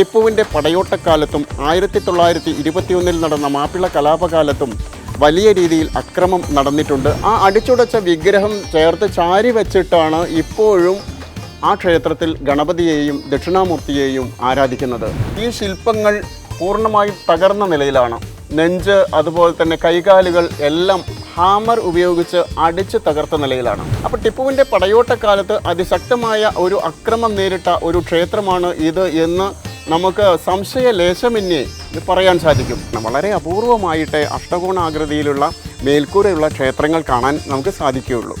ടിപ്പുവിന്റെ പടയോട്ടക്കാലത്തും ആയിരത്തി തൊള്ളായിരത്തി ഇരുപത്തിയൊന്നിൽ നടന്ന മാപ്പിള കലാപകാലത്തും വലിയ രീതിയിൽ അക്രമം നടന്നിട്ടുണ്ട്. ആ അടിച്ചുടച്ച വിഗ്രഹം ചേർത്ത് ചാരി വെച്ചിട്ടാണ് ഇപ്പോഴും ആ ക്ഷേത്രത്തിൽ ഗണപതിയെയും ദക്ഷിണാമൂർത്തിയെയും ആരാധിക്കുന്നത്. ഈ ശില്പങ്ങൾ പൂർണമായും തകർന്ന നിലയിലാണ്. നെഞ്ച് അതുപോലെ തന്നെ കൈകാലുകൾ എല്ലാം ഹാമർ ഉപയോഗിച്ച് അടിച്ച് തകർത്ത നിലയിലാണ്. അപ്പോൾ ടിപ്പുവിന്റെ പടയോട്ടക്കാലത്ത് അതിശക്തമായ ഒരു അക്രമം നേരിട്ട ഒരു ക്ഷേത്രമാണ് ഇത് എന്ന് നമുക്ക് സംശയ ലേശമിന്യേ പറയാൻ സാധിക്കും. വളരെ അപൂർവമായിട്ട് അഷ്ടകോണാകൃതിയിലുള്ള മേൽക്കൂരയുള്ള ക്ഷേത്രങ്ങൾ കാണാൻ നമുക്ക് സാധിക്കുകയുള്ളൂ.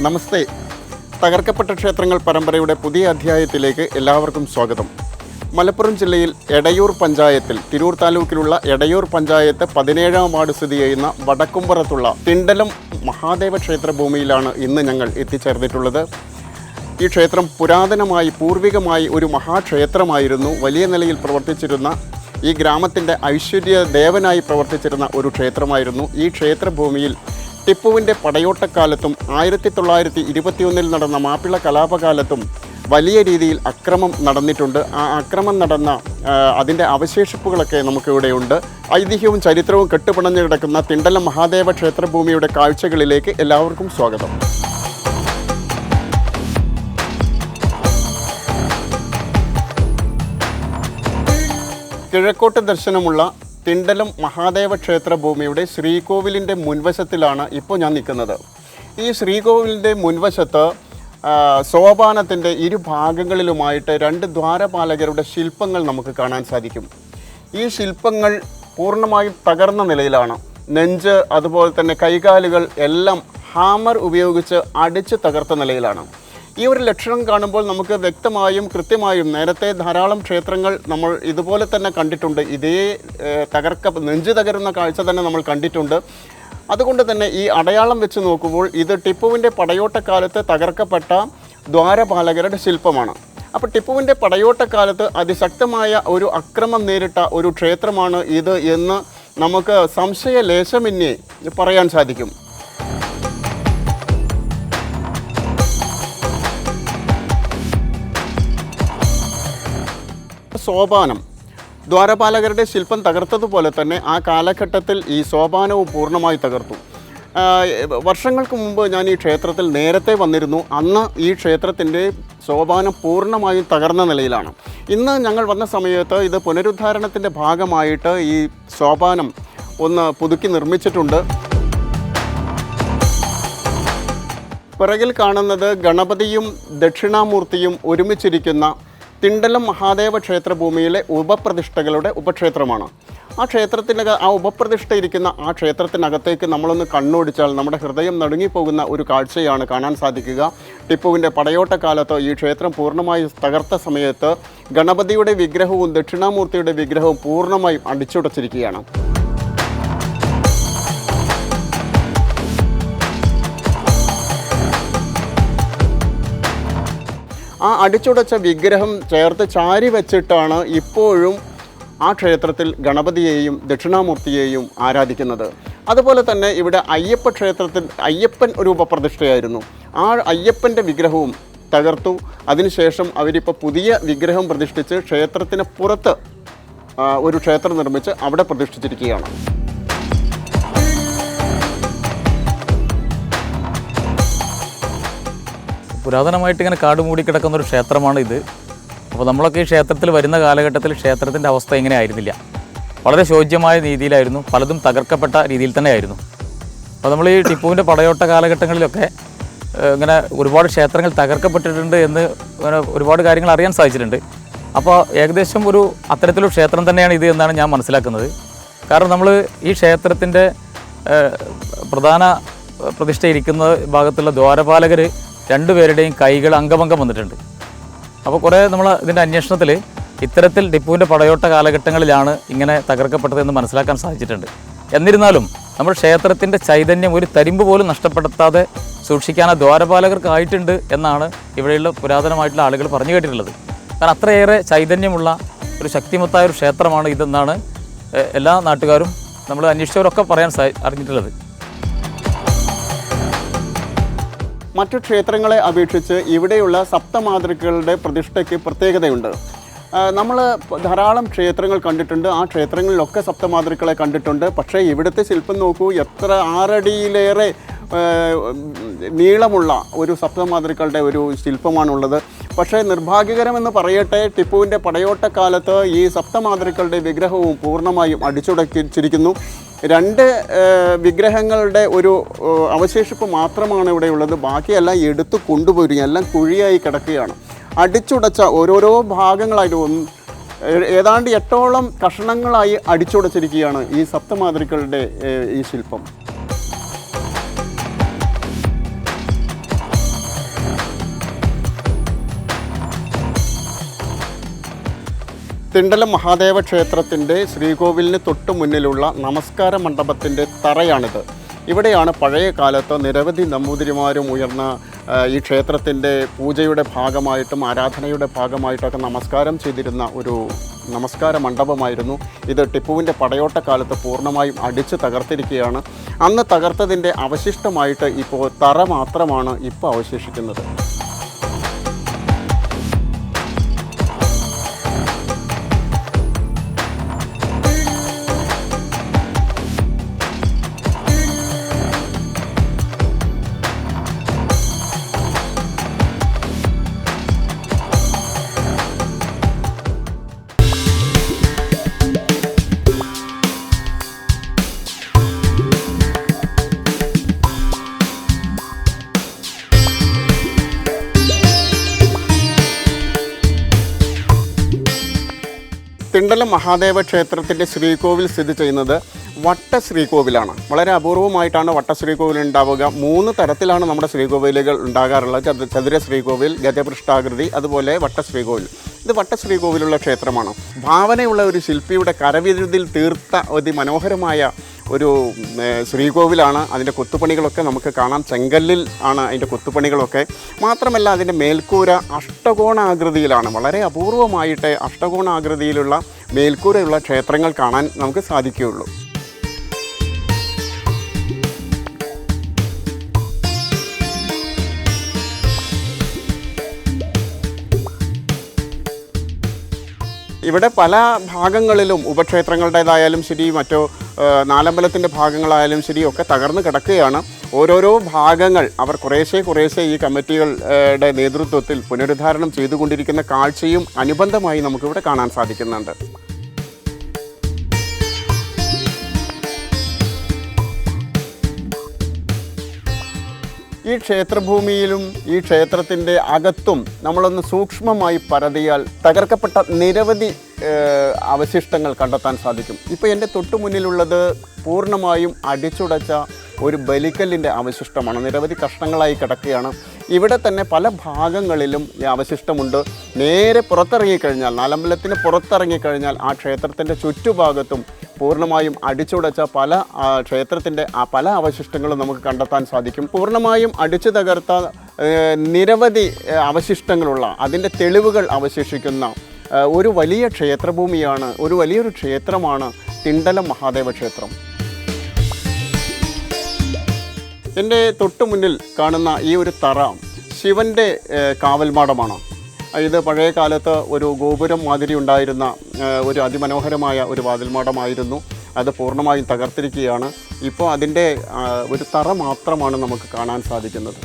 നമസ്തേ. തകർക്കപ്പെട്ട ക്ഷേത്രങ്ങൾ പരമ്പരയുടെ പുതിയ അധ്യായത്തിലേക്ക് എല്ലാവർക്കും സ്വാഗതം. മലപ്പുറം ജില്ലയിൽ എടയൂർ പഞ്ചായത്തിൽ തിരൂർ താലൂക്കിലുള്ള എടയൂർ പഞ്ചായത്ത് പതിനേഴാം വാർഡ് സ്ഥിതി ചെയ്യുന്ന വടക്കുംപുറത്തുള്ള തിണ്ടലം മഹാദേവ ക്ഷേത്ര ഭൂമിയിലാണ് ഇന്ന് ഞങ്ങൾ എത്തിച്ചേർന്നിട്ടുള്ളത്. ഈ ക്ഷേത്രം പുരാതനമായി പൂർവികമായി ഒരു മഹാക്ഷേത്രമായിരുന്നു. വലിയ നിലയിൽ പ്രവർത്തിച്ചിരുന്ന ഈ ഗ്രാമത്തിന്റെ ഐശ്വര്യ ദേവനായി പ്രവർത്തിച്ചിരുന്ന ഒരു ക്ഷേത്രമായിരുന്നു. ഈ ക്ഷേത്രഭൂമിയിൽ ടിപ്പുവിന്റെ പടയോട്ടക്കാലത്തും ആയിരത്തി തൊള്ളായിരത്തി ഇരുപത്തിയൊന്നിൽ നടന്ന മാപ്പിള കലാപകാലത്തും വലിയ രീതിയിൽ അക്രമം നടന്നിട്ടുണ്ട്. ആ അക്രമം നടന്ന അതിന്റെ അവശേഷിപ്പുകളൊക്കെ നമുക്കിവിടെയുണ്ട്. ഐതിഹ്യവും ചരിത്രവും കെട്ടുപിണഞ്ഞു കിടക്കുന്ന തിണ്ടല മഹാദേവ ക്ഷേത്രഭൂമിയുടെ കാഴ്ചകളിലേക്ക് എല്ലാവർക്കും സ്വാഗതം. കിഴക്കോട്ട് ദർശനമുള്ള തിണ്ടലം മഹാദേവ ക്ഷേത്രഭൂമിയുടെ ശ്രീകോവിലിന്റെ മുൻവശത്തിലാണ് ഇപ്പോൾ ഞാൻ നിൽക്കുന്നത്. ഈ ശ്രീകോവിലിന്റെ മുൻവശത്ത് സോപാനത്തിന്റെ ഇരുഭാഗങ്ങളിലുമായിട്ട് രണ്ട് ദ്വാരപാലകരുടെ ശില്പങ്ങൾ നമുക്ക് കാണാൻ സാധിക്കും. ഈ ശില്പങ്ങൾ പൂർണമായും തകർന്ന നിലയിലാണ്. നെഞ്ച് അതുപോലെ തന്നെ കൈകാലുകൾ എല്ലാം ഹാമർ ഉപയോഗിച്ച് അടിച്ച് തകർത്ത നിലയിലാണ്. ഈ ഒരു ലക്ഷണം കാണുമ്പോൾ നമുക്ക് വ്യക്തമായും കൃത്യമായും നേരത്തെ ധാരാളം ക്ഷേത്രങ്ങൾ നമ്മൾ ഇതുപോലെ തന്നെ കണ്ടിട്ടുണ്ട്. ഇതേ തകർക്ക നെഞ്ച് തകരുന്ന കാഴ്ച തന്നെ നമ്മൾ കണ്ടിട്ടുണ്ട്. അതുകൊണ്ട് തന്നെ ഈ അടയാളം വെച്ച് നോക്കുമ്പോൾ ഇത് ടിപ്പുവിന്റെ പടയോട്ടക്കാലത്ത് തകർക്കപ്പെട്ട ദ്വാരപാലകരുടെ ശില്പമാണ്. അപ്പോൾ ടിപ്പുവിന്റെ പടയോട്ടക്കാലത്ത് അതിശക്തമായ ഒരു അക്രമം നേരിട്ട ഒരു ക്ഷേത്രമാണ് ഇത് എന്ന് നമുക്ക് സംശയ ലേശമെന്നേ പറയാൻ സാധിക്കും. സോപാനം. ദ്വാരപാലകരുടെ ശില്പം തകർത്തതുപോലെ തന്നെ ആ കാലഘട്ടത്തിൽ ഈ സോപാനവും പൂർണമായി തകർത്തു. വർഷങ്ങൾക്ക് മുമ്പ് ഞാൻ ഈ ക്ഷേത്രത്തിൽ നേരത്തെ വന്നിരുന്നു. അന്ന് ഈ ക്ഷേത്രത്തിന്റെ സോപാനം പൂർണമായും തകർന്ന നിലയിലാണ്. ഇന്ന് ഞങ്ങൾ വന്ന സമയത്ത് ഇത് പുനരുദ്ധാരണത്തിന്റെ ഭാഗമായിട്ട് ഈ സോപാനം ഒന്ന് പുതുക്കി നിർമ്മിച്ചിട്ടുണ്ട്. പിറകിൽ കാണുന്നത് ഗണപതിയും ദക്ഷിണാമൂർത്തിയും ഒരുമിച്ചിരിക്കുന്ന തിണ്ടലം മഹാദേവ ക്ഷേത്ര ഭൂമിയിലെ ഉപപ്രതിഷ്ഠകളുടെ ഉപക്ഷേത്രമാണ്. ആ ക്ഷേത്രത്തിനക ആ ഉപപ്രതിഷ്ഠ ഇരിക്കുന്ന ആ ക്ഷേത്രത്തിനകത്തേക്ക് നമ്മളൊന്ന് കണ്ണോടിച്ചാൽ നമ്മുടെ ഹൃദയം നടുങ്ങിപ്പോകുന്ന ഒരു കാഴ്ചയാണ് കാണാൻ സാധിക്കുക. ടിപ്പുവിന്റെ പടയോട്ടക്കാലത്ത് ഈ ക്ഷേത്രം പൂർണമായി തകർത്ത സമയത്ത് ഗണപതിയുടെ വിഗ്രഹവും ദക്ഷിണാമൂർത്തിയുടെ വിഗ്രഹവും പൂർണമായും അടിച്ചുടച്ചിരിക്കുകയാണ്. ആ അടിച്ചുടച്ച വിഗ്രഹം ചേർത്ത് ചാരി വെച്ചിട്ടാണ് ഇപ്പോഴും ആ ക്ഷേത്രത്തിൽ ഗണപതിയെയും ദക്ഷിണാമൂർത്തിയെയും ആരാധിക്കുന്നത്. അതുപോലെ തന്നെ ഇവിടെ അയ്യപ്പ ക്ഷേത്രത്തിൽ അയ്യപ്പൻ ഒരു ഉപപ്രതിഷ്ഠയായിരുന്നു. ആ അയ്യപ്പന്റെ വിഗ്രഹവും തകർത്തു. അതിനുശേഷം അവരിപ്പോൾ പുതിയ വിഗ്രഹം പ്രതിഷ്ഠിച്ച് ക്ഷേത്രത്തിന് പുറത്ത് ഒരു ക്ഷേത്രം നിർമ്മിച്ച് അവിടെ പ്രതിഷ്ഠിച്ചിരിക്കുകയാണ്. പുരാതനമായിട്ട് ഇങ്ങനെ കാട് മൂടി കിടക്കുന്ന ഒരു ക്ഷേത്രമാണ് ഇത്. അപ്പോൾ നമ്മളൊക്കെ ഈ ക്ഷേത്രത്തിൽ വരുന്ന കാലഘട്ടത്തിൽ ക്ഷേത്രത്തിന്റെ അവസ്ഥ ഇങ്ങനെ ആയിരുന്നില്ല. വളരെ ശോച്യമായ രീതിയിലായിരുന്നു. പലതും തകർക്കപ്പെട്ട രീതിയിൽ തന്നെ ആയിരുന്നു അപ്പോൾ നമ്മൾ ഈ ടിപ്പുവിന്റെ പടയോട്ട കാലഘട്ടങ്ങളിലൊക്കെ ഇങ്ങനെ ഒരുപാട് ക്ഷേത്രങ്ങൾ തകർക്കപ്പെട്ടിട്ടുണ്ട് എന്ന് ഇങ്ങനെ ഒരുപാട് കാര്യങ്ങൾ അറിയാൻ സാധിച്ചിട്ടുണ്ട്. അപ്പോൾ ഏകദേശം ഒരു അത്തരത്തിലൊരു ക്ഷേത്രം തന്നെയാണ് ഇത് എന്നാണ് ഞാൻ മനസ്സിലാക്കുന്നത്. കാരണം നമ്മൾ ഈ ക്ഷേത്രത്തിന്റെ പ്രധാന പ്രതിഷ്ഠയിരിക്കുന്ന ഭാഗത്തുള്ള ദ്വാരപാലകർ രണ്ടുപേരുടെയും കൈകൾ അംഗഭംഗം വന്നിട്ടുണ്ട്. അപ്പോൾ കുറേ നമ്മൾ ഇതിന്റെ അന്വേഷണത്തിൽ ഇത്തരത്തിൽ ടിപ്പുവിന്റെ പടയോട്ട കാലഘട്ടങ്ങളിലാണ് ഇങ്ങനെ തകർക്കപ്പെട്ടതെന്ന് മനസ്സിലാക്കാൻ സാധിച്ചിട്ടുണ്ട്. എന്നിരുന്നാലും നമ്മൾ ക്ഷേത്രത്തിന്റെ ചൈതന്യം ഒരു തരിമ്പ് പോലും നഷ്ടപ്പെടുത്താതെ സൂക്ഷിക്കാൻ ആ ദ്വാരപാലകർക്കായിട്ടുണ്ട് എന്നാണ് ഇവിടെയുള്ള പുരാതനമായിട്ടുള്ള ആളുകൾ പറഞ്ഞു കേട്ടിട്ടുള്ളത്. കാരണം അത്രയേറെ ചൈതന്യമുള്ള ഒരു ശക്തിമത്തായ ഒരു ക്ഷേത്രമാണ് ഇതെന്നാണ് എല്ലാ നാട്ടുകാരും നമ്മൾ അന്വേഷിച്ചവരൊക്കെ പറയാൻ സാ അറിഞ്ഞിട്ടുള്ളത്. മറ്റു ക്ഷേത്രങ്ങളെ അപേക്ഷിച്ച് ഇവിടെയുള്ള സപ്തമാതൃക്കളുടെ പ്രതിഷ്ഠയ്ക്ക് പ്രത്യേകതയുണ്ട്. നമ്മൾ ധാരാളം ക്ഷേത്രങ്ങൾ കണ്ടിട്ടുണ്ട്. ആ ക്ഷേത്രങ്ങളിലൊക്കെ സപ്തമാതൃക്കളെ കണ്ടിട്ടുണ്ട്. പക്ഷേ ഇവിടുത്തെ ശില്പം നോക്കൂ എത്ര ആറടിയിലേറെ നീളമുള്ള ഒരു സപ്തമാതൃക്കളുടെ ഒരു ശില്പമാണുള്ളത്. പക്ഷേ നിർഭാഗ്യകരമെന്ന് പറയട്ടെ ടിപ്പുവിന്റെ പടയോട്ടക്കാലത്ത് ഈ സപ്തമാതൃക്കളുടെ വിഗ്രഹവും പൂർണമായും അടിച്ചുടക്കിച്ചിരിക്കുന്നു. രണ്ട് വിഗ്രഹങ്ങളുടെ ഒരു അവശേഷിപ്പ് മാത്രമാണ് ഇവിടെ ഉള്ളത്. ബാക്കിയെല്ലാം എടുത്തു കൊണ്ടുപോയി എല്ലാം കുഴിയായി കിടക്കുകയാണ്. അടിച്ചുടച്ച ഓരോരോ ഭാഗങ്ങളായിട്ട് ഒന്ന് ഏതാണ്ട് എട്ടോളം കഷണങ്ങളായി അടിച്ചുടച്ചിരിക്കുകയാണ് ഈ സപ്തമാതൃക്കളുടെ ഈ ശില്പം. തിണ്ടലം മഹാദേവ ക്ഷേത്രത്തിന്റെ ശ്രീകോവിലിന് തൊട്ടു മുന്നിലുള്ള നമസ്കാര മണ്ഡപത്തിന്റെ തറയാണിത്. ഇവിടെയാണ് പഴയ കാലത്ത് നിരവധി നമ്പൂതിരിമാരും ഉയർന്ന ഈ ക്ഷേത്രത്തിന്റെ പൂജയുടെ ഭാഗമായിട്ടും ആരാധനയുടെ ഭാഗമായിട്ടൊക്കെ നമസ്കാരം ചെയ്തിരുന്ന ഒരു നമസ്കാര മണ്ഡപമായിരുന്നു. ഇത് ടിപ്പുവിന്റെ പടയോട്ടക്കാലത്ത് പൂർണമായും അടിച്ച് തകർത്തിരിക്കുകയാണ്. അന്ന് തകർത്തതിന്റെ അവശിഷ്ടമായിട്ട് ഇപ്പോൾ തറ മാത്രമാണ് ഇപ്പോൾ അവശേഷിക്കുന്നത്. തിണ്ടലം മഹാദേവ ക്ഷേത്രത്തിന്റെ ശ്രീകോവിൽ സ്ഥിതി ചെയ്യുന്നത് വട്ട ശ്രീകോവിലാണ് വളരെ അപൂർവമായിട്ടാണ് വട്ട ശ്രീകോവിൽ ഉണ്ടാവുക. മൂന്ന് തരത്തിലാണ് നമ്മുടെ ശ്രീകോവിലുകൾ ഉണ്ടാകാറുള്ളത്. ചതു- ചതുര ശ്രീകോവിൽ ഗജപൃഷ്ഠാകൃതി അതുപോലെ വട്ട ശ്രീകോവിൽ ഇത് വട്ട ശ്രീകോവിലുള്ള ക്ഷേത്രമാണ്. ഭാവനയുള്ള ഒരു ശില്പിയുടെ കരവിരുതിൽ തീർത്ത അതിമനോഹരമായ ഒരു ശ്രീകോവിലാണ്. അതിന്റെ കൊത്തുപണികളൊക്കെ നമുക്ക് കാണാം. ചെങ്കല്ലിൽ ആണ് അതിന്റെ കൊത്തുപണികളൊക്കെ. മാത്രമല്ല അതിന്റെ മേൽക്കൂര അഷ്ടകോണാകൃതിയിലാണ്. വളരെ അപൂർവമായിട്ട് അഷ്ടകോണാകൃതിയിലുള്ള മേൽക്കൂരയുള്ള ക്ഷേത്രങ്ങൾ കാണാൻ നമുക്ക് സാധിക്കുകയുള്ളൂ. ഇവിടെ പല ഭാഗങ്ങളിലും ഉപക്ഷേത്രങ്ങളുടേതായാലും ശരി മറ്റോ നാലമ്പലത്തിന്റെ ഭാഗങ്ങളായാലും ശരി ഒക്കെ തകർന്നു കിടക്കുകയാണ്. ഓരോരോ ഭാഗങ്ങൾ അവർ കുറേശ്ശെ കുറേശ്ശെ ഈ കമ്മിറ്റികളുടെ നേതൃത്വത്തിൽ പുനരുദ്ധാരണം ചെയ്തുകൊണ്ടിരിക്കുന്ന കാഴ്ചയും അനുബന്ധമായി നമുക്കിവിടെ കാണാൻ സാധിക്കുന്നുണ്ട്. ഈ ക്ഷേത്രഭൂമിയിലും ഈ ക്ഷേത്രത്തിന്റെ അകത്തും നമ്മളൊന്ന് സൂക്ഷ്മമായി പരതിയാൽ തകർക്കപ്പെട്ട നിരവധി അവശിഷ്ടങ്ങൾ കണ്ടെത്താൻ സാധിക്കും. ഇപ്പോൾ എന്റെ തൊട്ടു മുന്നിലുള്ളത് പൂർണമായും അടിച്ചുടച്ച ഒരു ബലിക്കല്ലിന്റെ അവശിഷ്ടമാണ്. നിരവധി കഷ്ണങ്ങളായി കിടക്കുകയാണ്. ഇവിടെ തന്നെ പല ഭാഗങ്ങളിലും ഈ അവശിഷ്ടമുണ്ട്. നേരെ പുറത്തിറങ്ങിക്കഴിഞ്ഞാൽ നാലമ്പലത്തിന് പുറത്തിറങ്ങിക്കഴിഞ്ഞാൽ ആ ക്ഷേത്രത്തിന്റെ ചുറ്റുഭാഗത്തും പൂർണമായും അടിച്ചുടച്ച പല ക്ഷേത്രത്തിന്റെ ആ പല അവശിഷ്ടങ്ങളും നമുക്ക് കണ്ടെത്താൻ സാധിക്കും. പൂർണമായും അടിച്ചു തകർത്ത നിരവധി അവശിഷ്ടങ്ങളുള്ള അതിന്റെ തെളിവുകൾ അവശേഷിക്കുന്ന ഒരു വലിയ ക്ഷേത്രഭൂമിയാണ് ഒരു വലിയൊരു ക്ഷേത്രമാണ് തിണ്ടലം മഹാദേവ ക്ഷേത്രം. എന്റെ തൊട്ടു മുന്നിൽ കാണുന്ന ഈ ഒരു തറ ശിവന്റെ കാവൽമാടമാണ്. ഇത് പഴയ കാലത്ത് ഒരു ഗോപുരം മാതിരി ഉണ്ടായിരുന്ന ഒരു അതിമനോഹരമായ ഒരു വാതിൽമാടമായിരുന്നു. അത് പൂർണമായും തകർത്തിരിക്കുകയാണ്. ഇപ്പോൾ അതിന്റെ ഒരു തറ മാത്രമാണ് നമുക്ക് കാണാൻ സാധിക്കുന്നത്.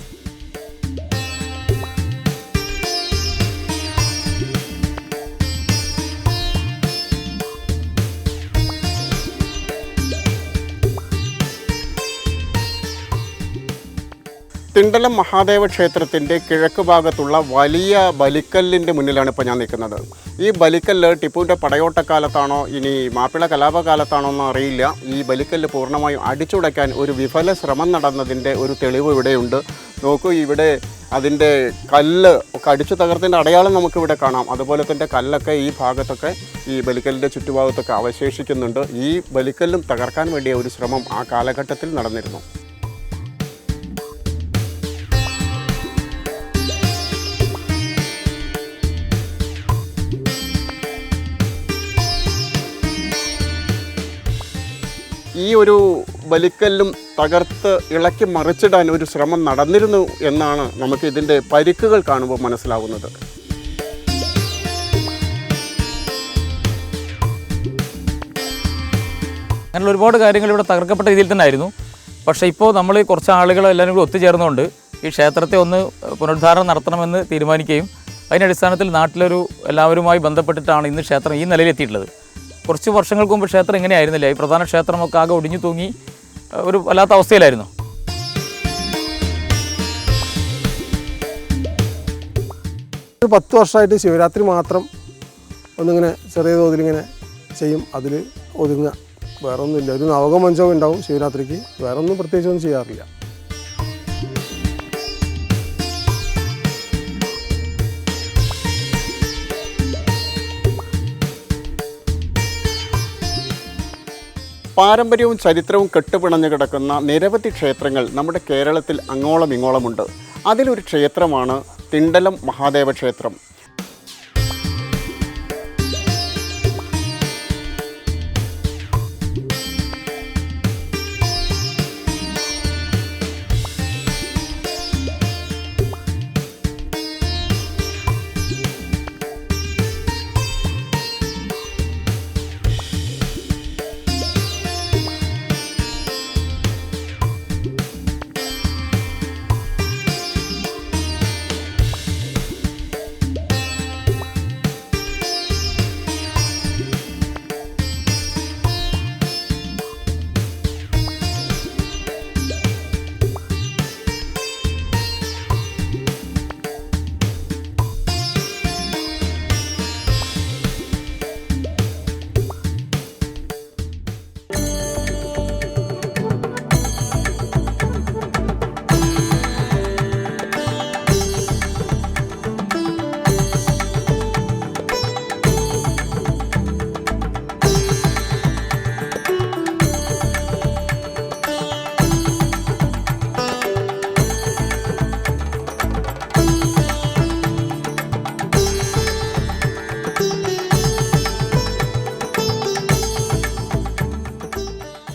തിണ്ടലം മഹാദേവ ക്ഷേത്രത്തിന്റെ കിഴക്ക് ഭാഗത്തുള്ള വലിയ ബലിക്കല്ലിന്റെ മുന്നിലാണ് ഇപ്പോൾ ഞാൻ നിൽക്കുന്നത്. ഈ ബലിക്കല്ല് ടിപ്പുവിന്റെ പടയോട്ടക്കാലത്താണോ ഇനി മാപ്പിള കലാപകാലത്താണോ എന്ന് അറിയില്ല. ഈ ബലിക്കല്ല് പൂർണമായും അടിച്ചുടയ്ക്കാൻ ഒരു വിഫല ശ്രമം നടന്നതിന്റെ ഒരു തെളിവ് ഇവിടെയുണ്ട്. നോക്കൂ ഇവിടെ അതിന്റെ കല്ല് ഒക്കെ അടിച്ചു തകർത്തിന്റെ അടയാളം നമുക്കിവിടെ കാണാം. അതുപോലെ തന്നെ കല്ലൊക്കെ ഈ ഭാഗത്തൊക്കെ ഈ ബലിക്കല്ലിന്റെ ചുറ്റുഭാഗത്തൊക്കെ അവശേഷിക്കുന്നുണ്ട്. ഈ ബലിക്കല്ലും തകർക്കാൻ വേണ്ടിയ ഒരു ശ്രമം ആ കാലഘട്ടത്തിൽ നടന്നിരുന്നു. ഈ ഒരു ബലിക്കല്ലും തകർത്ത് ഇളക്കി മറിച്ചിടാൻ ഒരു ശ്രമം നടന്നിരുന്നു എന്നാണ് നമുക്ക് ഇതിന്റെ പരിക്കുകൾ കാണുമ്പോൾ മനസ്സിലാവുന്നത്. അങ്ങനെയുള്ള ഒരുപാട് കാര്യങ്ങൾ ഇവിടെ തകർക്കപ്പെട്ട രീതിയിൽ തന്നെ ആയിരുന്നു പക്ഷേ ഇപ്പോൾ നമ്മൾ കുറച്ച് ആളുകൾ എല്ലാവരും കൂടി ഒത്തുചേർന്നുകൊണ്ട് ഈ ക്ഷേത്രത്തെ ഒന്ന് പുനരുദ്ധാരണം നടത്തണമെന്ന് തീരുമാനിക്കുകയും അതിന്റെ അടിസ്ഥാനത്തിൽ നാട്ടിലൊരു എല്ലാവരുമായി ബന്ധപ്പെട്ടിട്ടാണ് ഇന്ന് ക്ഷേത്രം ഈ നിലയിൽ എത്തിയിട്ടുള്ളത് കുറച്ച് വർഷങ്ങൾക്ക് മുമ്പ് ക്ഷേത്രം ഇങ്ങനെയായിരുന്നില്ല? ഈ പ്രധാന ക്ഷേത്രമൊക്കെ ആകെ ഒടിഞ്ഞു തൂങ്ങി ഒരു വല്ലാത്ത അവസ്ഥയിലായിരുന്നു. ഒരു പത്ത് വർഷമായിട്ട് ശിവരാത്രി മാത്രം ഒന്നിങ്ങനെ ചെറിയ തോതിലിങ്ങനെ ചെയ്യും. അതിൽ ഒതുങ്ങുക. വേറൊന്നുമില്ല. ഒരു നവകമഞ്ചവും ഉണ്ടാവും ശിവരാത്രിക്ക്. വേറൊന്നും പ്രത്യേകിച്ചൊന്നും ചെയ്യാറില്ല. പാരമ്പര്യവും ചരിത്രവും കെട്ടുപിണഞ്ഞു കിടക്കുന്ന നിരവധി ക്ഷേത്രങ്ങൾ നമ്മുടെ കേരളത്തിൽ അങ്ങോളം ഇങ്ങോളമുണ്ട്. അതിലൊരു ക്ഷേത്രമാണ് തിണ്ടലം മഹാദേവ ക്ഷേത്രം.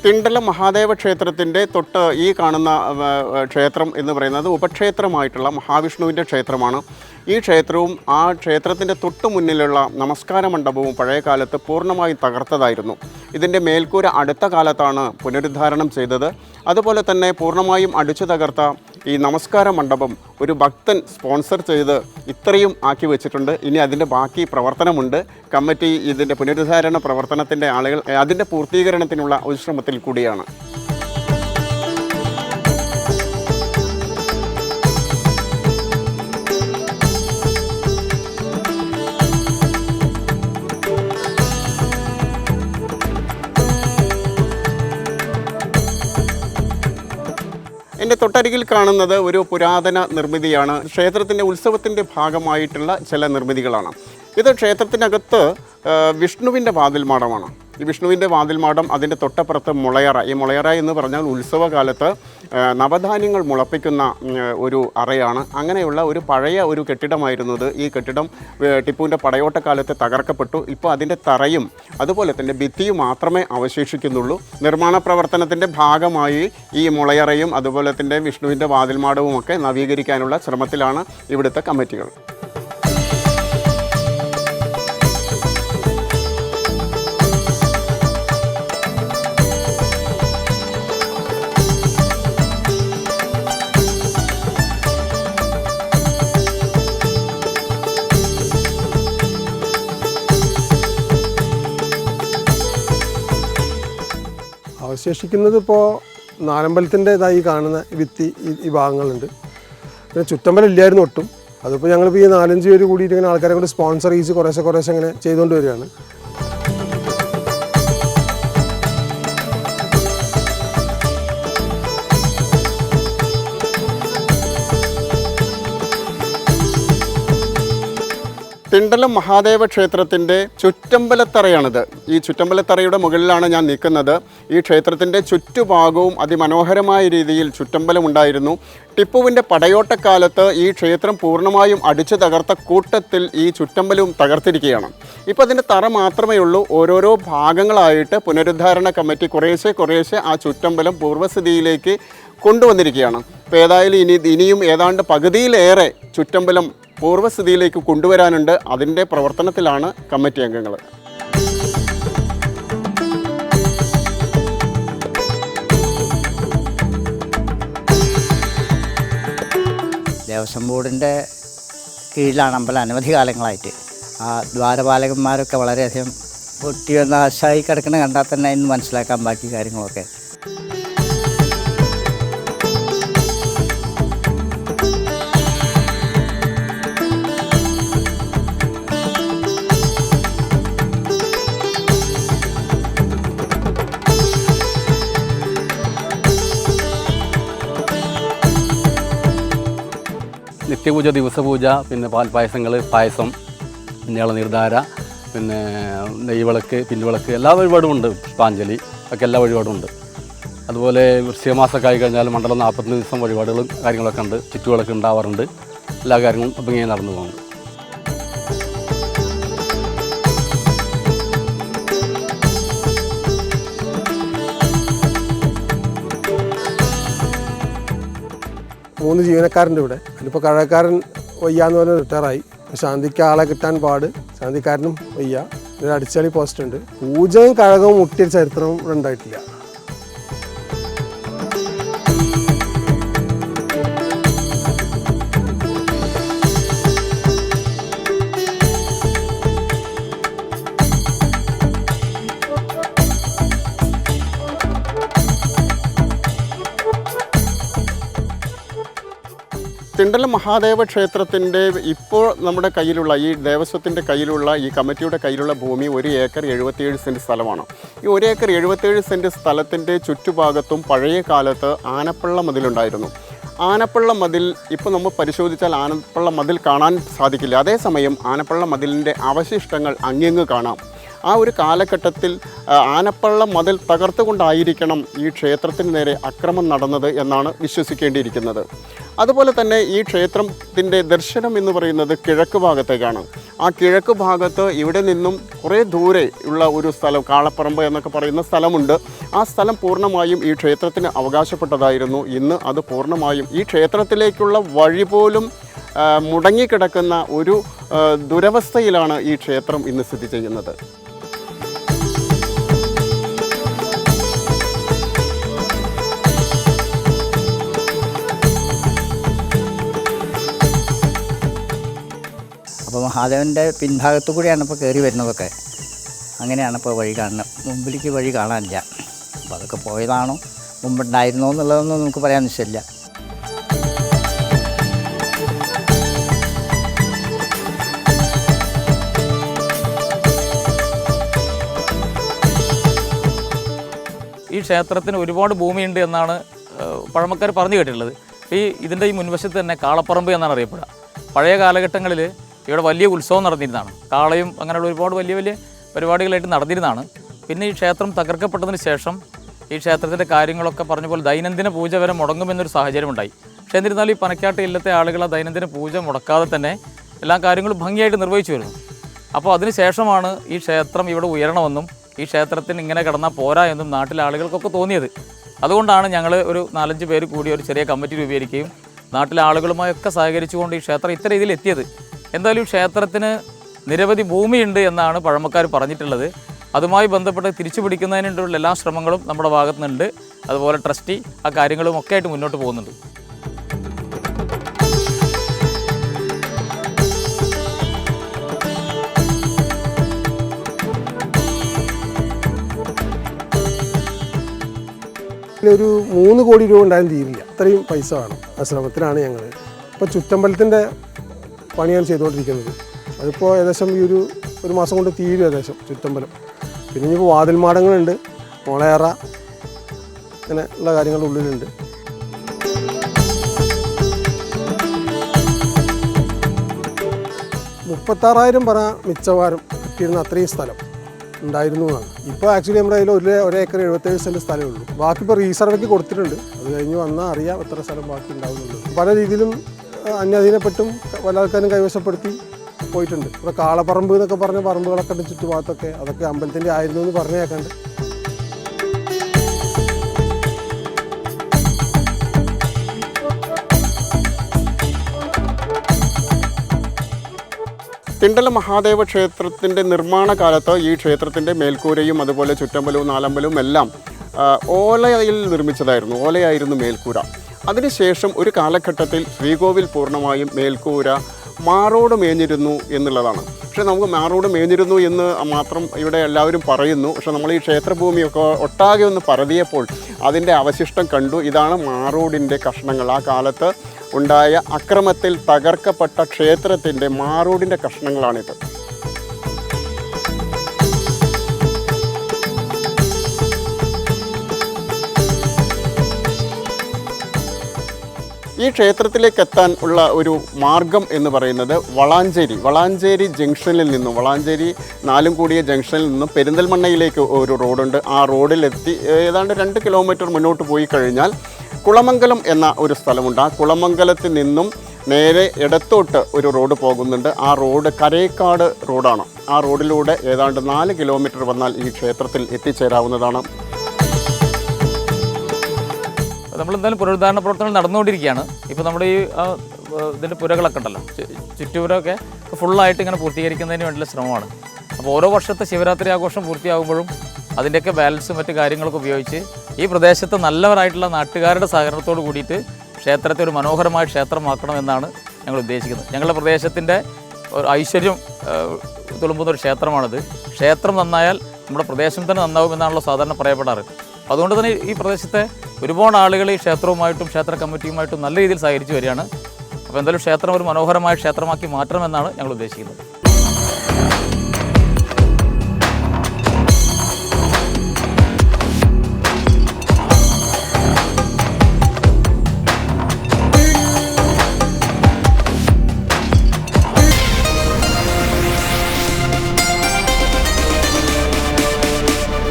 തിണ്ടലം മഹാദേവ ക്ഷേത്രത്തിന്റെ തൊട്ട് ഈ കാണുന്ന ക്ഷേത്രം എന്ന് പറയുന്നത് ഉപക്ഷേത്രമായിട്ടുള്ള മഹാവിഷ്ണുവിന്റെ ക്ഷേത്രമാണ്. ഈ ക്ഷേത്രവും ആ ക്ഷേത്രത്തിന്റെ തൊട്ട് മുന്നിലുള്ള നമസ്കാര മണ്ഡപവും പഴയ കാലത്ത് പൂർണമായും തകർത്തതായിരുന്നു. ഇതിന്റെ മേൽക്കൂര അടുത്ത കാലത്താണ് പുനരുദ്ധാരണം ചെയ്തത്. അതുപോലെ തന്നെ പൂർണമായും അടിച്ചു തകർത്ത ഈ നമസ്കാര മണ്ഡപം ഒരു ഭക്തൻ സ്പോൺസർ ചെയ്ത് ഇത്രയും ആക്കി വെച്ചിട്ടുണ്ട്. ഇനി അതിന്റെ ബാക്കി പ്രവർത്തനമുണ്ട്. കമ്മിറ്റി ഇതിന്റെ പുനരുദ്ധാരണ പ്രവർത്തനത്തിന്റെ ആളുകൾ അതിന്റെ പൂർത്തീകരണത്തിനുള്ള ഒരു ശ്രമത്തിൽ കൂടിയാണ്. എന്റെ തൊട്ടരികിൽ കാണുന്നത് ഒരു പുരാതന നിർമ്മിതിയാണ്. ക്ഷേത്രത്തിന്റെ ഉത്സവത്തിന്റെ ഭാഗമായിട്ടുള്ള ചില നിർമ്മിതികളാണ്. ഇത് ക്ഷേത്രത്തിനകത്ത് വിഷ്ണുവിന്റെ വാതിൽമാടമാണ്. വിഷ്ണുവിന്റെ വാതിൽമാടം അതിന്റെ തൊട്ടപ്പുറത്ത് മുളയറ. ഈ മുളയറ എന്ന് പറഞ്ഞാൽ ഉത്സവകാലത്ത് നവധാന്യങ്ങൾ മുളപ്പിക്കുന്ന ഒരു അറയാണ്. അങ്ങനെയുള്ള ഒരു പഴയ ഒരു കെട്ടിടമായിരുന്നത് ഈ കെട്ടിടം ടിപ്പുവിന്റെ പടയോട്ടക്കാലത്ത് തകർക്കപ്പെട്ടു. ഇപ്പോൾ അതിന്റെ തറയും അതുപോലെ തന്നെ ഭിത്തിയും മാത്രമേ അവശേഷിക്കുന്നുള്ളൂ. നിർമ്മാണ പ്രവർത്തനത്തിന്റെ ഭാഗമായി ഈ മുളയറയും അതുപോലെ തന്നെ വിഷ്ണുവിന്റെ വാതിൽമാടവും ഒക്കെ നവീകരിക്കാനുള്ള ശ്രമത്തിലാണ് ഇവിടുത്തെ കമ്മിറ്റികൾ. അവശേഷിക്കുന്നത് ഇപ്പോൾ നാലമ്പലത്തിന്റെ ഇതായി കാണുന്ന വിത്തി ഈ- ഭാഗങ്ങളുണ്ട്. പിന്നെ ചുറ്റമ്പലം ഇല്ലായിരുന്നു ഒട്ടും. അതിപ്പോൾ ഞങ്ങളിപ്പോൾ ഈ നാലഞ്ച് പേര് കൂടിയിട്ട് ഇങ്ങനെ ആൾക്കാരെ കൊണ്ട് സ്പോൺസർ ചെയ്ത് കുറേശ്ശെ കുറേശ്ശെ ഇങ്ങനെ ചെയ്തുകൊണ്ട് വരികയാണ്. തിണ്ടലം മഹാദേവ ക്ഷേത്രത്തിന്റെ ചുറ്റമ്പലത്തറയാണിത്. ഈ ചുറ്റമ്പലത്തറയുടെ മുകളിലാണ് ഞാൻ നിൽക്കുന്നത്. ഈ ക്ഷേത്രത്തിന്റെ ചുറ്റുഭാഗവും അതിമനോഹരമായ രീതിയിൽ ചുറ്റമ്പലം ഉണ്ടായിരുന്നു ടിപ്പുവിന്റെ പടയോട്ടക്കാലത്ത് ഈ ക്ഷേത്രം പൂർണമായും അടിച്ചു തകർത്ത കൂട്ടത്തിൽ ഈ ചുറ്റമ്പലവും തകർത്തിരിക്കുകയാണ്. ഇപ്പോൾ അതിന്റെ തറ മാത്രമേ ഉള്ളൂ. ഓരോരോ ഭാഗങ്ങളായിട്ട് പുനരുദ്ധാരണ കമ്മിറ്റി കുറേശ്ശെ കുറേശ്ശെ ആ ചുറ്റമ്പലം പൂർവസ്ഥിതിയിലേക്ക് കൊണ്ടുവന്നിരിക്കുകയാണ്. അപ്പോൾ ഏതായാലും ഇനി ഇനിയും ഏതാണ്ട് പകുതിയിലേറെ ചുറ്റമ്പലം പൂർവസ്ഥിതിയിലേക്ക് കൊണ്ടുവരാനുണ്ട്. അതിന്റെ പ്രവർത്തനത്തിലാണ് കമ്മിറ്റി അംഗങ്ങൾ. ദേവസ്വം ബോർഡിന്റെ കീഴിലാണ് അമ്പലം അനവധി കാലങ്ങളായിട്ട്. ആ ദ്വാരപാലകന്മാരൊക്കെ വളരെയധികം പൊട്ടി ആശായി കിടക്കുന്ന കണ്ടാൽ തന്നെ ഇന്ന് മനസ്സിലാക്കാൻ ബാക്കി കാര്യങ്ങളൊക്കെ നിത്യപൂജ ദിവസപൂജ പിന്നെ പാൽപ്പായസങ്ങൾ പായസം പിന്നെ ഇളനീർധാര പിന്നെ നെയ്വിളക്ക് പിൻവിളക്ക് എല്ലാ വഴിപാടും ഉണ്ട്. പുഷ്പാഞ്ജലി ഒക്കെ എല്ലാ വഴിപാടും ഉണ്ട്. അതുപോലെ വൃശ്ചികമാസമൊക്കെ ആയി കഴിഞ്ഞാൽ മണ്ഡലം നാൽപ്പത്തൊന്ന് ദിവസം വഴിപാടുകളും കാര്യങ്ങളൊക്കെ ഉണ്ട്. ചുറ്റുവിളക്ക് ഉണ്ടാവാറുണ്ട്. എല്ലാ കാര്യങ്ങളും അപ്പം ഇങ്ങനെ നടന്നു പോകുന്നു. മൂന്ന് ജീവനക്കാരുണ്ട് ഇവിടെ. അതിലിപ്പോൾ കഴക്കാരൻ വയ്യാന്ന് പറഞ്ഞ് റിട്ടയറായി ശാന്തിക്ക് ആളെ കിട്ടാൻ പാട്. ശാന്തിക്കാരനും വയ്യ. ഒരു അടിച്ചാളി പോസ്റ്റ് ഉണ്ട്. പൂജയും കഴകവും മുട്ടിയ ചരിത്രവും ഇവിടെ ഉണ്ടായിട്ടില്ല. തിണ്ടലം മഹാദേവ ക്ഷേത്രത്തിന്റെ ഇപ്പോൾ നമ്മുടെ കയ്യിലുള്ള ഈ ദേവസ്വത്തിന്റെ കയ്യിലുള്ള ഈ കമ്മിറ്റിയുടെ കയ്യിലുള്ള ഭൂമി ഒരു ഏക്കർ എഴുപത്തിയേഴ് സെന്റ് സ്ഥലമാണ്. ഈ ഒരു ഏക്കർ എഴുപത്തിയേഴ് സെന്റ് സ്ഥലത്തിന്റെ ചുറ്റുഭാഗത്തും പഴയ കാലത്ത് ആനപ്പള്ള മതിലുണ്ടായിരുന്നു. ആനപ്പള്ള മതിൽ ഇപ്പോൾ നമ്മൾ പരിശോധിച്ചാൽ ആനപ്പള്ള മതിൽ കാണാൻ സാധിക്കില്ല. അതേസമയം ആനപ്പള്ള മതിലിന്റെ അവശിഷ്ടങ്ങൾ അങ്ങിങ്ങ് കാണാം. ആ ഒരു കാലഘട്ടത്തിൽ ആനപ്പള്ളം മതിൽ തകർത്തുകൊണ്ടായിരിക്കണം ഈ ക്ഷേത്രത്തിന് നേരെ അക്രമം നടന്നത് എന്നാണ് വിശ്വസിക്കേണ്ടിയിരിക്കുന്നത്. അതുപോലെ തന്നെ ഈ ക്ഷേത്രത്തിന്റെ ദർശനം എന്ന് പറയുന്നത് കിഴക്ക് ഭാഗത്തേക്കാണ്. ആ കിഴക്ക് ഭാഗത്ത് ഇവിടെ നിന്നും കുറേ ദൂരെ ഉള്ള ഒരു സ്ഥലം കാളപ്പറമ്പ് എന്നൊക്കെ പറയുന്ന സ്ഥലമുണ്ട്. ആ സ്ഥലം പൂർണമായും ഈ ക്ഷേത്രത്തിന് അവകാശപ്പെട്ടതായിരുന്നു. ഇന്ന് അത് പൂർണമായും ഈ ക്ഷേത്രത്തിലേക്കുള്ള വഴി പോലും മുടങ്ങിക്കിടക്കുന്ന ഒരു ദുരവസ്ഥയിലാണ് ഈ ക്ഷേത്രം ഇന്ന് സ്ഥിതി ചെയ്യുന്നത്. അപ്പോൾ മഹാദേവന്റെ പിൻഭാഗത്തു കൂടിയാണ് ഇപ്പോൾ കയറി വരുന്നതൊക്കെ. അങ്ങനെയാണ് ഇപ്പോൾ വഴി കാണുന്നത്. മുമ്പിലേക്ക് വഴി കാണാനില്ല. അപ്പോൾ അതൊക്കെ പോയതാണോ? മുമ്പുണ്ടായിരുന്നോ എന്നുള്ളതൊന്നും നമുക്ക് പറയാൻ നിശ്ചയമില്ല. ഈ ക്ഷേത്രത്തിന് ഒരുപാട് ഭൂമിയുണ്ട് എന്നാണ് പഴമക്കാർ പറഞ്ഞു കേട്ടിട്ടുള്ളത്. ഈ ഇതിന്റെ ഈ മുൻവശത്ത് തന്നെ കാളപ്പറമ്പ് എന്നാണ് അറിയപ്പെടുക. പഴയ കാലഘട്ടങ്ങളിൽ ഇവിടെ വലിയ ഉത്സവം നടന്നിരുന്നതാണ്. കാളയും അങ്ങനെയുള്ള ഒരുപാട് വലിയ വലിയ പരിപാടികളായിട്ട് നടന്നിരുന്നതാണ്. പിന്നെ ഈ ക്ഷേത്രം തകർക്കപ്പെട്ടതിന് ശേഷം ഈ ക്ഷേത്രത്തിന്റെ കാര്യങ്ങളൊക്കെ പറഞ്ഞ പോലെ ദൈനംദിന പൂജ വരെ മുടങ്ങുമെന്നൊരു സാഹചര്യം ഉണ്ടായി പക്ഷേ എന്നിരുന്നാലും ഈ പനക്കാട്ട് ഇല്ലത്തെ ആളുകൾ ആ ദൈനംദിന പൂജ മുടക്കാതെ തന്നെ എല്ലാ കാര്യങ്ങളും ഭംഗിയായിട്ട് നിർവഹിച്ചു വരുന്നു. അപ്പോൾ അതിന് ശേഷമാണ് ഈ ക്ഷേത്രം ഇവിടെ ഉയരണമെന്നും ഈ ക്ഷേത്രത്തിന് ഇങ്ങനെ കിടന്നാൽ പോരാ എന്നും നാട്ടിലെ ആളുകൾക്കൊക്കെ തോന്നിയത്. അതുകൊണ്ടാണ് ഞങ്ങൾ ഒരു നാലഞ്ച് പേര് കൂടി ഒരു ചെറിയ കമ്മിറ്റി രൂപീകരിക്കുകയും നാട്ടിലെ ആളുകളുമായൊക്കെ സഹകരിച്ചുകൊണ്ട് ഈ ക്ഷേത്രം ഇത്ര രീതിയിൽ എത്തിയത്. എന്തായാലും ക്ഷേത്രത്തിന് നിരവധി ഭൂമിയുണ്ട് എന്നാണ് പഴമക്കാർ പറഞ്ഞിട്ടുള്ളത്. അതുമായി ബന്ധപ്പെട്ട് തിരിച്ചു പിടിക്കുന്നതിനുള്ള എല്ലാ ശ്രമങ്ങളും നമ്മുടെ ഭാഗത്തു നിന്നുണ്ട് അതുപോലെ ട്രസ്റ്റി ആ കാര്യങ്ങളും ഒക്കെ ആയിട്ട് മുന്നോട്ട് പോകുന്നുണ്ട്. ഒരു മൂന്ന് കോടി രൂപ ഉണ്ടായാലും തീരില്ല. അത്രയും പൈസ വേണം. ആ ശ്രമത്തിലാണ് ഞങ്ങൾ ഇപ്പോൾ ചുറ്റമ്പലത്തിന്റെ പണിയാണ് ചെയ്തുകൊണ്ടിരിക്കുന്നത്. അതിപ്പോൾ ഏകദേശം ഈ ഒരു ഒരു മാസം കൊണ്ട് തീരും ഏകദേശം ചുറ്റമ്പലം പിന്നെ ഇനിയിപ്പോൾ വാതിൽമാടങ്ങളുണ്ട് മുളയറ അങ്ങനെ ഉള്ള കാര്യങ്ങളുടെ ഉള്ളിലുണ്ട്. മുപ്പത്താറായിരം പറ മിച്ചവാരം കിട്ടിയിരുന്ന അത്രയും സ്ഥലം ഉണ്ടായിരുന്നു എന്നാണ്. ഇപ്പോൾ ആക്ച്വലി നമ്മുടെ കയ്യിൽ ഒരു ഒരു ഏക്കർ എഴുപത്തേഴ് സെന്റ് സ്ഥലമേ ഉള്ളൂ. ബാക്കി ഇപ്പോൾ റീസർവേക്ക് കൊടുത്തിട്ടുണ്ട്. അത് കഴിഞ്ഞ് വന്നാൽ അറിയാം എത്ര സ്ഥലം ബാക്കി ഉണ്ടാവുന്നുള്ളൂ പല രീതിയിലും അന്യാധീനപ്പെട്ടും പല ആൾക്കാരും കൈവശപ്പെടുത്തി പോയിട്ടുണ്ട്. ഇവിടെ കാളപ്പറമ്പ് എന്നൊക്കെ പറഞ്ഞ പറമ്പുകളൊക്കെ ഉണ്ട് ചുറ്റുഭാഗത്തൊക്കെ. അതൊക്കെ അമ്പലത്തിന്റെ ആയിരുന്നു എന്ന് പറഞ്ഞേക്കണ്ട്. തിണ്ടല മഹാദേവ ക്ഷേത്രത്തിന്റെ നിർമ്മാണ കാലത്ത് ഈ ക്ഷേത്രത്തിന്റെ മേൽക്കൂരയും അതുപോലെ ചുറ്റമ്പലവും നാലമ്പലവും എല്ലാം ഓലയിൽ നിർമ്മിച്ചതായിരുന്നു. ഓലയായിരുന്നു മേൽക്കൂര. അതിനുശേഷം ഒരു കാലഘട്ടത്തിൽ ശ്രീകോവിൽ പൂർണമായും മേൽക്കൂര മാറോട് മേഞ്ഞിരുന്നു എന്നുള്ളതാണ്. പക്ഷേ നമുക്ക് മാറോട് മേഞ്ഞിരുന്നു എന്ന് മാത്രം ഇവിടെ എല്ലാവരും പറയുന്നു. പക്ഷേ നമ്മൾ ഈ ക്ഷേത്രഭൂമിയൊക്കെ ഒട്ടാകെ ഒന്ന് പരതിയപ്പോൾ അതിന്റെ അവശിഷ്ടം കണ്ടു. ഇതാണ് മാറോടിന്റെ കഷ്ണങ്ങൾ. ആ കാലത്ത് ഉണ്ടായ അക്രമത്തിൽ തകർക്കപ്പെട്ട ക്ഷേത്രത്തിന്റെ മാറോടിന്റെ കഷ്ണങ്ങളാണിത്. ഈ ക്ഷേത്രത്തിലേക്ക് എത്താൻ ഉള്ള ഒരു മാർഗം എന്ന് പറയുന്നത് വളാഞ്ചേരി. വളാഞ്ചേരി ജംഗ്ഷനിൽ നിന്നും വളാഞ്ചേരി നാലും കൂടിയ ജംഗ്ഷനിൽ നിന്നും പെരിന്തൽമണ്ണയിലേക്ക് ഒരു റോഡുണ്ട്. ആ റോഡിലെത്തി ഏതാണ്ട് രണ്ട് കിലോമീറ്റർ മുന്നോട്ട് പോയി കഴിഞ്ഞാൽ കുളമംഗലം എന്ന ഒരു സ്ഥലമുണ്ട്. ആ കുളമംഗലത്തിൽ നിന്നും നേരെ ഇടത്തോട്ട് ഒരു റോഡ് പോകുന്നുണ്ട്. ആ റോഡ് കരേക്കാട് റോഡാണ്. ആ റോഡിലൂടെ ഏതാണ്ട് നാല് കിലോമീറ്റർ വന്നാൽ ഈ ക്ഷേത്രത്തിൽ എത്തിച്ചേരാവുന്നതാണ്. നമ്മൾ എന്തായാലും പുനരുദ്ധാരണ പ്രവർത്തനങ്ങൾ നടന്നുകൊണ്ടിരിക്കുകയാണ്. ഇപ്പോൾ നമ്മുടെ ഈ ഇതിന്റെ പുരകളൊക്കെ ഉണ്ടല്ലോ. ചുറ്റുപുരമൊക്കെ ഫുള്ളായിട്ട് ഇങ്ങനെ പൂർത്തീകരിക്കുന്നതിന് വേണ്ടിയുള്ള ശ്രമമാണ്. അപ്പോൾ ഓരോ വർഷത്തെ ശിവരാത്രി ആഘോഷം പൂർത്തിയാകുമ്പോഴും അതിന്റെയൊക്കെ ബാലൻസും മറ്റു കാര്യങ്ങളൊക്കെ ഉപയോഗിച്ച് ഈ പ്രദേശത്ത് നല്ലവരായിട്ടുള്ള നാട്ടുകാരുടെ സഹകരണത്തോട് കൂടിയിട്ട് ക്ഷേത്രത്തെ ഒരു മനോഹരമായ ക്ഷേത്രമാക്കണം എന്നാണ് ഞങ്ങൾ ഉദ്ദേശിക്കുന്നത്. ഞങ്ങളുടെ പ്രദേശത്തിന്റെ ഒരു ഐശ്വര്യം തുളുമ്പുന്ന ഒരു ക്ഷേത്രമാണിത്. ക്ഷേത്രം നന്നായാൽ നമ്മുടെ പ്രദേശം തന്നെ നന്നാവും എന്നാണല്ലോ സാധാരണ പറയപ്പെടാറ്. അതുകൊണ്ട് തന്നെ ഈ പ്രദേശത്തെ ഒരുപാട് ആളുകൾ ഈ ക്ഷേത്രവുമായിട്ടും ക്ഷേത്ര കമ്മിറ്റിയുമായിട്ടും നല്ല രീതിയിൽ സഹകരിച്ച് വരികയാണ്. അപ്പോൾ എന്തായാലും ക്ഷേത്രം ഒരു മനോഹരമായ ക്ഷേത്രമാക്കി മാറ്റണമെന്നാണ് ഞങ്ങൾ ഉദ്ദേശിക്കുന്നത്.